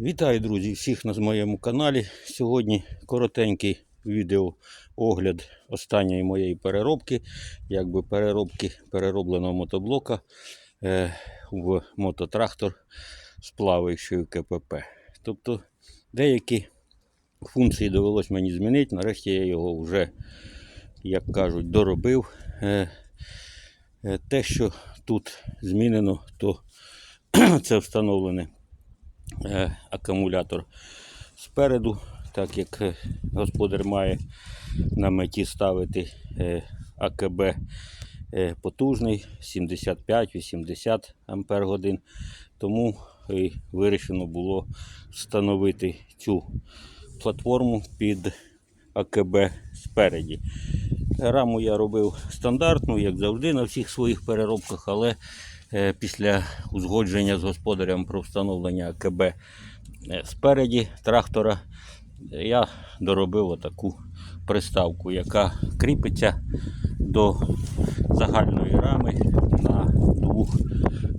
Вітаю, друзі, всіх на моєму каналі. Сьогодні коротенький відео огляд останньої моєї переробки, якби переробки переробленого мотоблока е, в мототрактор з плаваючою КПП. Тобто деякі функції довелось мені змінити. Нарешті я його вже, як кажуть, доробив. Е, е, те, що тут змінено, то це встановлене акумулятор спереду, так як е, господар має на меті ставити е, АКБ е, потужний 75-80 Ампер годин. Тому і вирішено було встановити цю платформу під АКБ спереді. Раму я робив стандартну, як завжди, на всіх своїх переробках, але е, після узгодження з господарем про встановлення АКБ е, спереді трактора я доробив отаку приставку, яка кріпиться до загальної рами на двох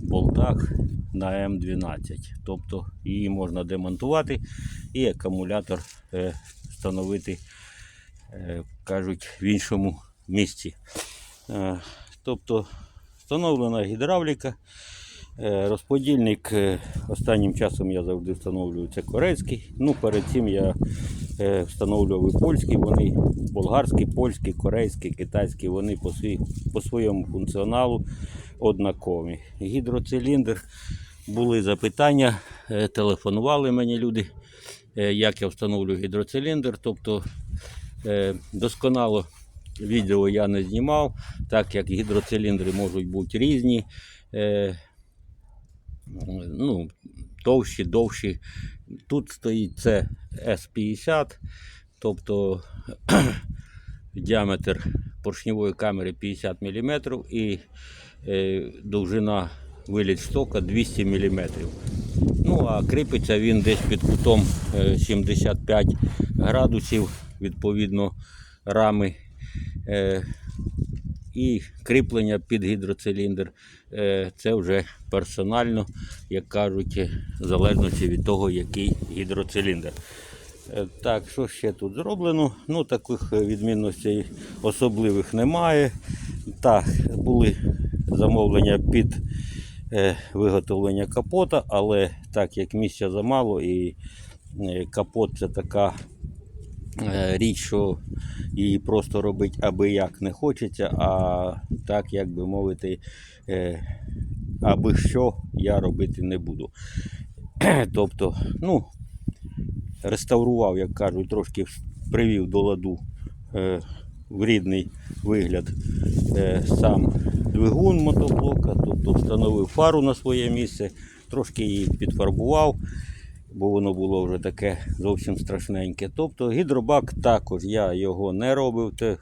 болтах на М12. Тобто її можна демонтувати і акумулятор е, встановити, е, кажуть, в іншому місці. Е, Тобто встановлена гідравліка. Е, Розподільник е, останнім часом я завжди встановлюю це корейський. Ну, перед цим я е, встановлював і польський, вони болгарський, польський, корейський, китайський, вони по, свій, по своєму функціоналу однакові. Гідроциліндр були запитання, телефонували мені люди, як я встановлюю гідроциліндр. Тобто досконало відео я не знімав, так як гідроциліндри можуть бути різні. Е, ну, товщі, довші. Тут стоїть це S50, тобто діаметр поршневої камери 50 мм і е, довжина виліт стока 200 мм. Ну, а кріпиться він десь під кутом е, 75 градусів, відповідно, рами. Е, і кріплення під гідроциліндр. Е, Це вже персонально, як кажуть, е, в залежності від того, який гідроциліндр. Так, що ще тут зроблено? Ну, таких відмінностей особливих немає. Так, були замовлення під виготовлення капота, але так як місця замало і капот це така річ, що її просто робити аби як не хочеться, а так, як би мовити, е, аби що я робити не буду. Тобто, ну, реставрував, як кажуть, трошки привів до ладу е, в рідний вигляд е, сам двигун мотоблока, тобто встановив фару на своє місце, трошки її підфарбував, бо воно було вже таке зовсім страшненьке. Тобто гідробак також я його не робив. Це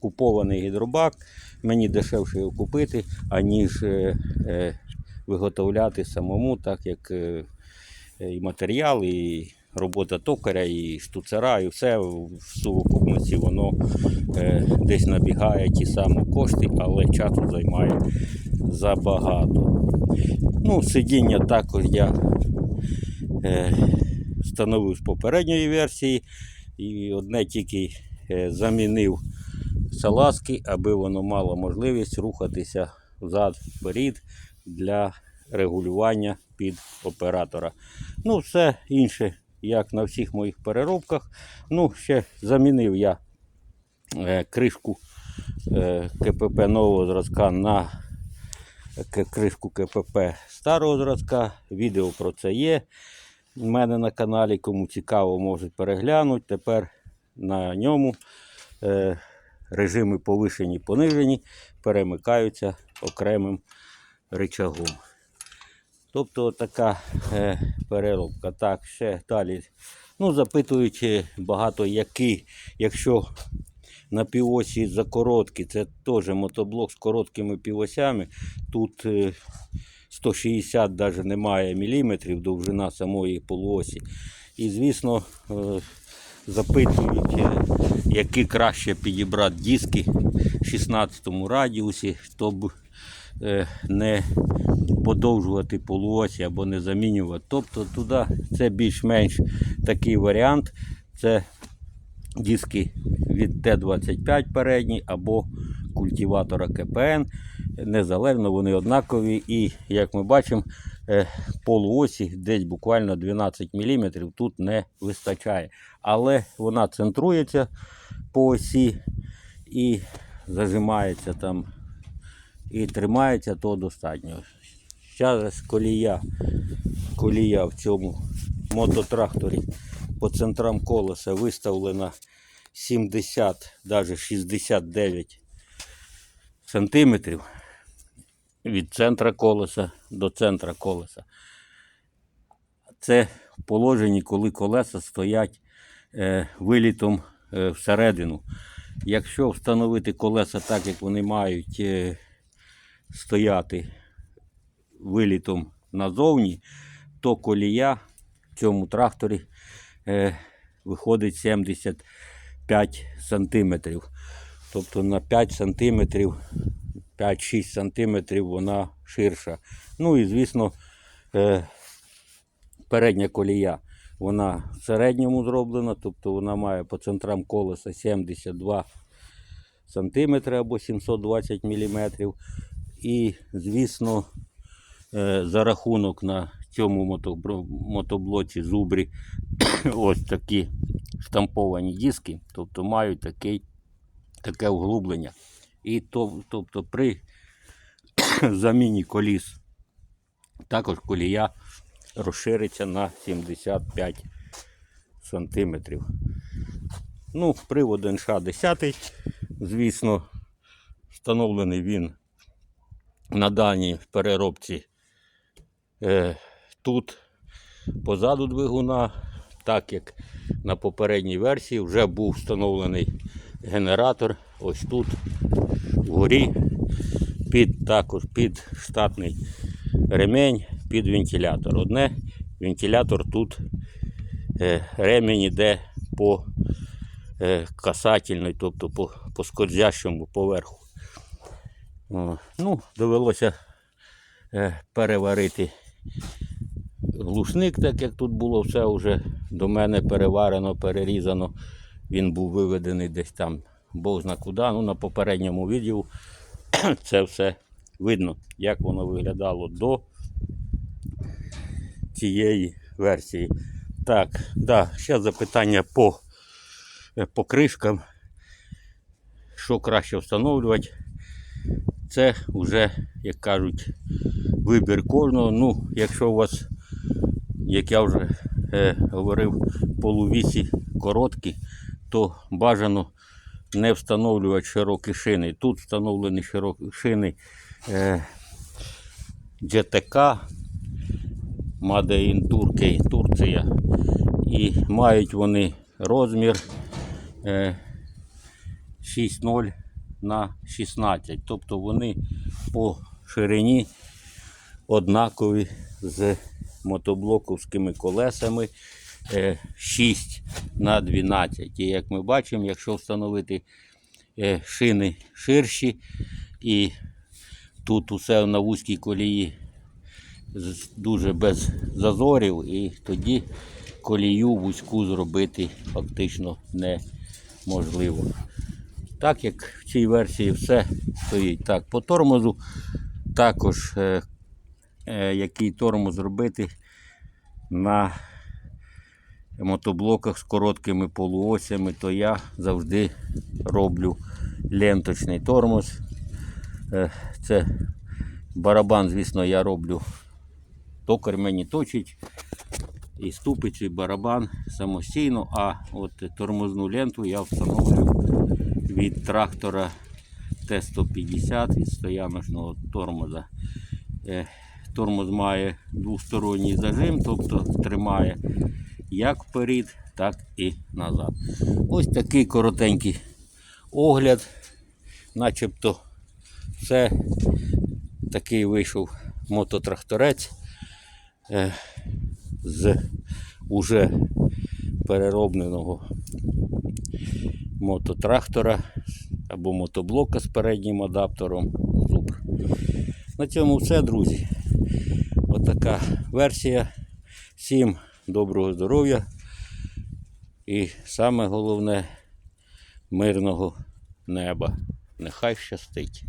купований гідробак. Мені дешевше його купити, аніж е, е, виготовляти самому, так як е, і матеріал, і робота токаря, і штуцера, і все в сукупності воно десь набігає ті самі кошти, але часу займає забагато. Ну, сидіння також я встановив з попередньої версії. І одне тільки е, замінив салазки, аби воно мало можливість рухатися взад вперед для регулювання під оператора. Ну, все інше, як на всіх моїх переробках. Ну, ще замінив я е, кришку е, КПП нового зразка на кришку КПП старого зразка. Відео про це є. У мене на каналі, кому цікаво, можуть переглянути. Тепер на ньому е, режими повишені, понижені перемикаються окремим рычагом. Тобто така е, переробка. Так, ще далі. Ну, запитують е, багато, який, якщо на півосі закороткі, це теж мотоблок з короткими півосями. Тут е, 160 навіть немає міліметрів довжина самої полуосі. І, звісно, е, запитують, е, які краще підібрати диски в 16 радіусі, щоб е, не подовжувати полуосі або не замінювати. Тобто туди це більш-менш такий варіант. Це диски від Т-25 передні або культиватора КПН. Незалежно вони однакові. І як ми бачимо, е, полуосі десь буквально 12 мм тут не вистачає. Але вона центрується по осі і зажимається там і тримається, то достатньо. Зараз колія, колія в цьому мототракторі по центрам колеса виставлена 70, навіть 69 сантиметрів від центра колеса до центра колеса. Це в положенні, коли колеса стоять е, вилітом е, всередину. Якщо встановити колеса так, як вони мають е, стояти вилітом назовні, то колія в цьому тракторі е, виходить 75 сантиметрів. Тобто на 5 сантиметрів, 5-6 сантиметрів вона ширша. Ну і звісно, е, передня колія. Вона в середньому зроблена, тобто вона має по центрам колеса 72 см або 720 мм. І, звісно, е, за рахунок на цьому мотоблоці зубрі ось такі штамповані диски, тобто мають такий, таке углублення. І то, тобто при заміні коліс також колія розшириться на 75 сантиметрів. Ну, привод НШ 10, звісно, встановлений він на даній переробці е, тут позаду двигуна, так як на попередній версії вже був встановлений генератор ось тут вгорі, під, також під штатний ремень, під вентилятор. Одне вентилятор тут е, ремень іде по е, касательної, тобто по, по скользящому поверху. Ну, довелося е, переварити глушник, так як тут було все вже до мене переварено, перерізано. Він був виведений десь там, бог зна куди. Ну, на попередньому відео це все видно, як воно виглядало до цієї версії. Так, да, ще запитання по, е, по кришкам. Що краще встановлювати? Це вже, як кажуть, вибір кожного. Ну, якщо у вас, як я вже е, говорив, полувісі короткі, то бажано не встановлювати широкі шини. Тут встановлені широкі шини е, GTK Made in Turkey, Турція. І мають вони розмір е, 6,0 на 16. Тобто вони по ширині однакові з мотоблоковськими колесами 6 на 12. І як ми бачимо, якщо встановити е, шини ширші і тут усе на вузькій колії дуже без зазорів, і тоді колію вузьку зробити фактично неможливо. Так як в цій версії все стоїть так по тормозу, також е, е, який тормоз робити на мотоблоках з короткими полуосями, то я завжди роблю ленточний тормоз. Е, Це барабан, звісно, я роблю токар мені точить і ступицю, і барабан самостійно, а от тормозну ленту я встановлю від трактора Т-150 від стояночного тормоза. Е, Тормоз має двосторонній зажим, тобто тримає як вперед, так і назад. Ось такий коротенький огляд, начебто це такий вийшов мототракторець е, з уже переробленого мототрактора або мотоблока з переднім адаптером. Зубр. На цьому все, друзі. Отака версія. Всім доброго здоров'я. І саме головне мирного неба. Нехай щастить.